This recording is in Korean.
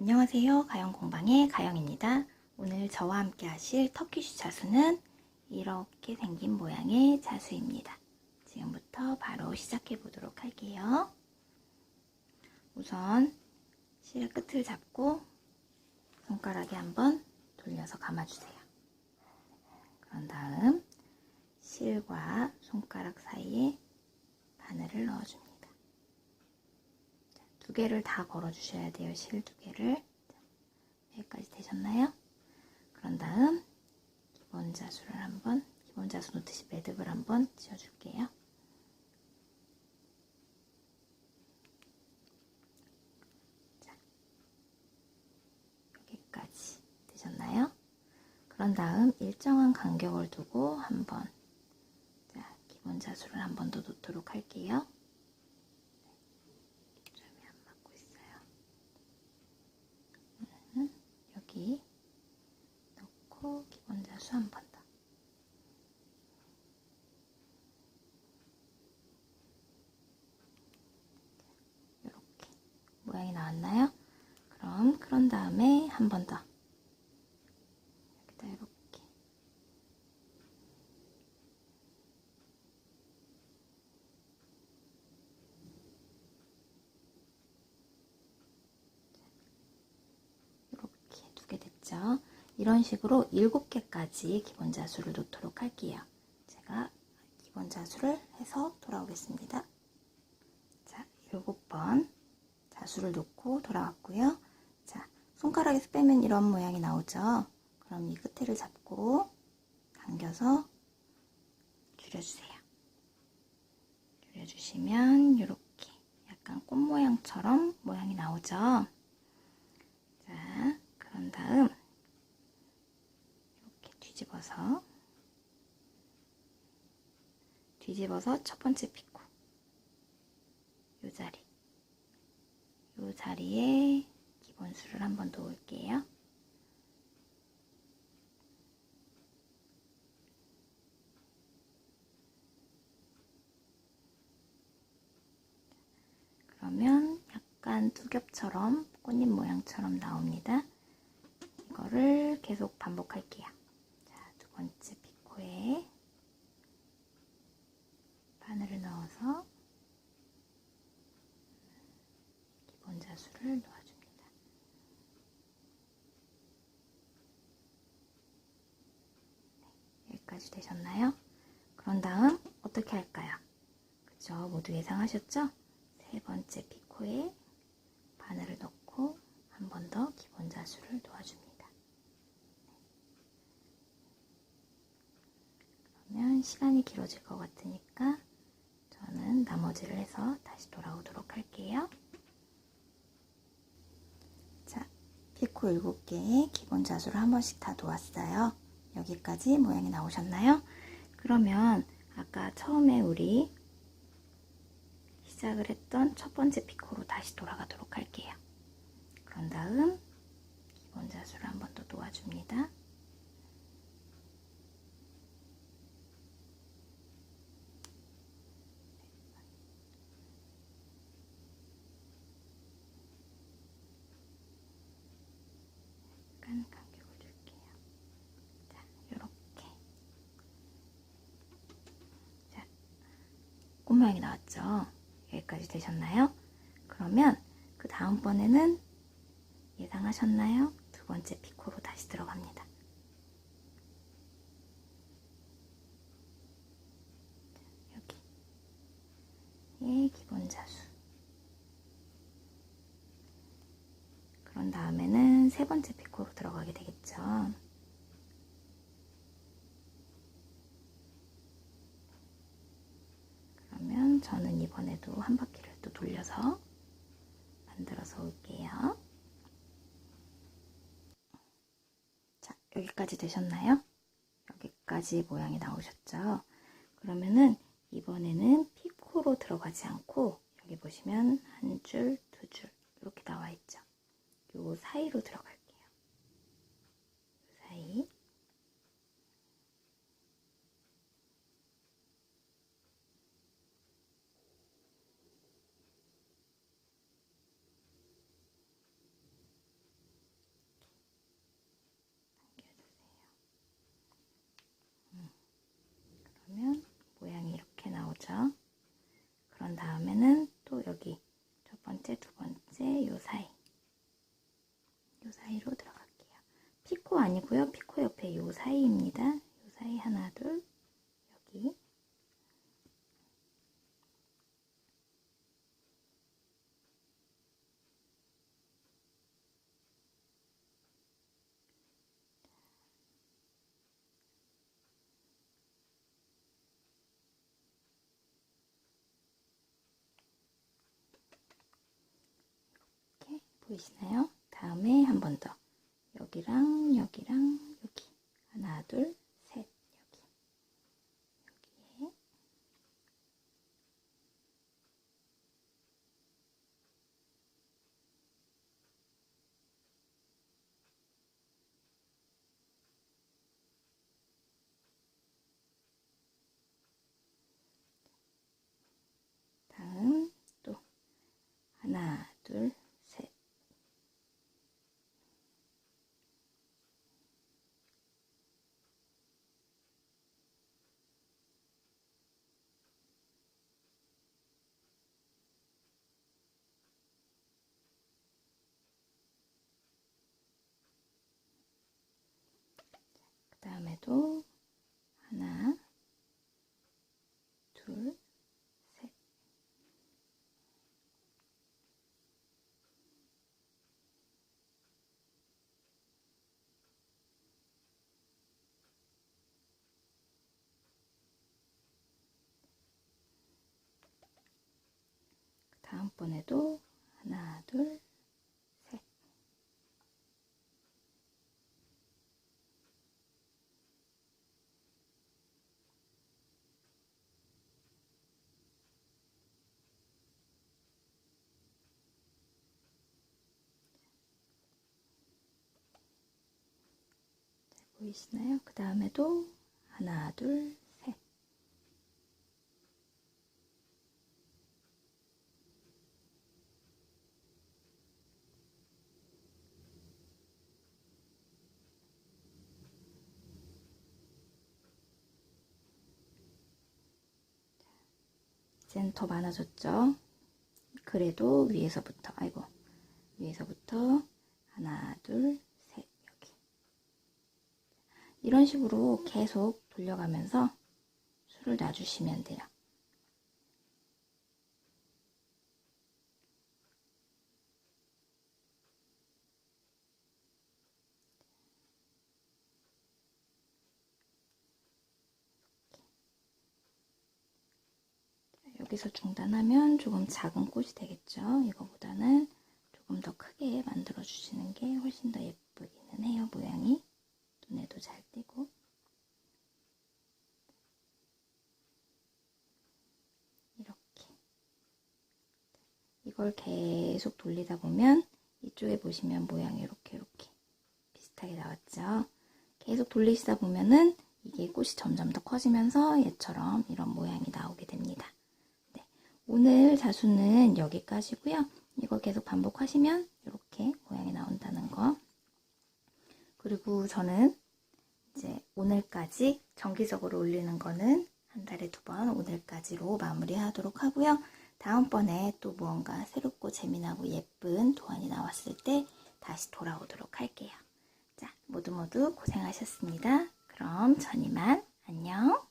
안녕하세요. 가영공방의 가영입니다. 오늘 저와 함께 하실 터키쉬 자수는 이렇게 생긴 모양의 자수입니다. 지금부터 바로 시작해 보도록 할게요. 우선 실 끝을 잡고 손가락에 한번 돌려서 감아주세요. 그런 다음 실과 손가락 사이에 바늘을 넣어줍니다. 두 개를 다 걸어 주셔야 돼요. 실 두 개를. 여기까지 되셨나요? 그런 다음 기본 자수를 한번 기본 자수 놓듯이 매듭을 한번 지어 줄게요. 자, 여기까지 되셨나요? 그런 다음 일정한 간격을 두고 한번 자, 기본 자수를 한 번 더 놓도록 할게요. 점이 안 맞고 있어요. 음, 여기 넣고 기본 자수 한 번 더. 이렇게 모양이 나왔나요? 그럼 그런 다음에 한 번 더. 여기다 이렇게. 이렇게 두 개 됐죠? 이런 식으로 일곱 개까지 기본 자수를 놓도록 할게요. 제가 기본 자수를 해서 돌아오겠습니다. 자, 일곱 번 자수를 놓고 돌아왔고요. 자, 손가락에서 빼면 이런 모양이 나오죠? 그럼 이 끝에를 잡고 당겨서 줄여주세요. 줄여주시면 이렇게 약간 꽃 모양처럼 모양이 나오죠? 자, 그런 다음 이렇게 뒤집어서 뒤집어서 첫 번째 피코 요 자리 요 자리에 기본 수를 한번 놓을게요. 그러면 약간 두 겹처럼 꽃잎 모양처럼 나옵니다. 이거를 계속 반복할게요. 자, 두 번째 피코에 바늘을 넣어서 기본 자수를 놓아줍니다. 네, 여기까지 되셨나요? 그런 다음 어떻게 할까요? 그죠? 모두 예상하셨죠? 세 번째 피코에 바늘을 넣고 한 번 더 기본 자수를 놓아줍니다. 그러면 시간이 길어질 것 같으니까 저는 나머지를 해서 다시 돌아오도록 할게요. 자, 피코 7개에 기본 자수를 한 번씩 다 놓았어요. 여기까지 모양이 나오셨나요? 그러면 아까 처음에 우리 시작을 했던 첫 번째 피코로 다시 돌아가도록 할게요. 그런 다음 기본 자수를 한 번 더 놓아줍니다. 약간 간격을 줄게요. 자, 요렇게. 자, 꽃 모양이 나왔죠? 여기까지 되셨나요? 그러면 그 다음번에는 예상하셨나요? 두 번째 피코로 다시 들어갑니다. 여기. 예, 기본 자수. 그런 다음에는 세 번째 피코로 들어가게 되겠죠. 저는 이번에도 한 바퀴를 또 돌려서 만들어서 올게요. 자, 여기까지 되셨나요? 여기까지 모양이 나오셨죠? 그러면은 이번에는 피코로 들어가지 않고 여기 보시면 한 줄, 두 줄 이렇게 나와 있죠? 요 사이로 들어갈게요. 요 사이. 자, 보이시나요? 다음에 한 번 더. 여기랑 여기랑 여기. 하나, 둘, 셋. 여기. 여기에. 다음 또 하나, 둘, 셋. 그 다음에도 하나, 둘, 셋. 다음번에도 하나, 둘, 보이시나요? 그 다음에도 하나, 둘, 셋. 이젠 더 많아졌죠? 그래도 위에서부터, 아이고, 위에서부터 하나, 둘, 셋, 여기. 이런 식으로 계속 돌려가면서 술을 놔주시면 돼요. 여기서 중단하면 조금 작은 꽃이 되겠죠. 이거보다는 조금 더 크게 만들어 주시는 게 훨씬 더 예쁘기는 해요. 모양이 눈에도 잘 띄고 이렇게 이걸 계속 돌리다 보면 이쪽에 보시면 모양이 이렇게 이렇게 비슷하게 나왔죠. 계속 돌리시다 보면은 이게 꽃이 점점 더 커지면서 얘처럼 이런 모양이 나오게 됩니다. 네, 오늘 자수는 여기까지고요. 이거 계속 반복하시면 이렇게 모양이 나온다는 거. 그리고 저는 이제 오늘까지 정기적으로 올리는 거는 한 달에 두 번 오늘까지로 마무리하도록 하고요. 다음번에 또 무언가 새롭고 재미나고 예쁜 도안이 나왔을 때 다시 돌아오도록 할게요. 자, 모두 모두 고생하셨습니다. 그럼 전 이만 안녕.